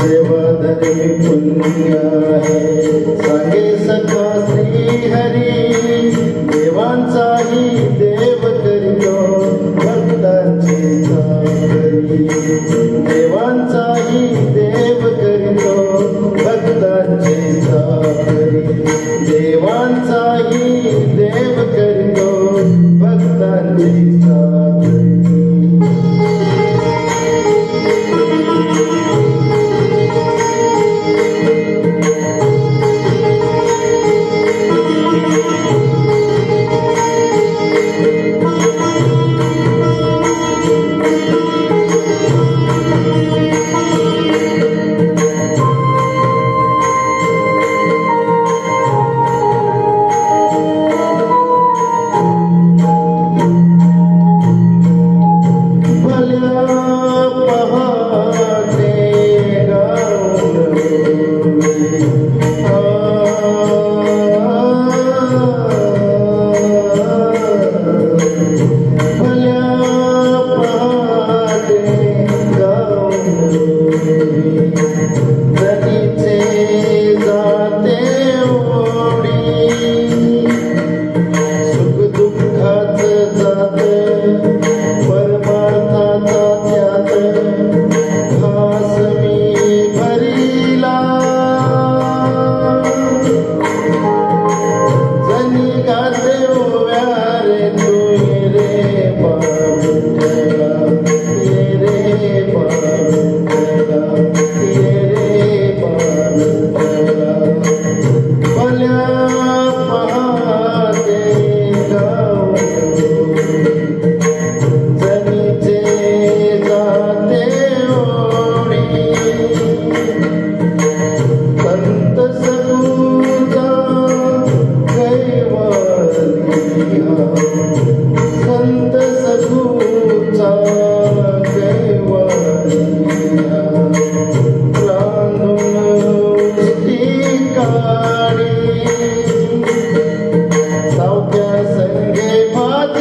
सेवाधरी पुण्य आहे. सांगे सका श्री हरी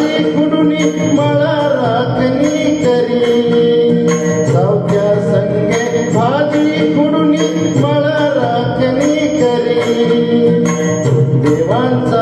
कुडुनी मला राखणी करी? सावक्या संगे भाजी कुडुनी मला राखणी करी? देवांचा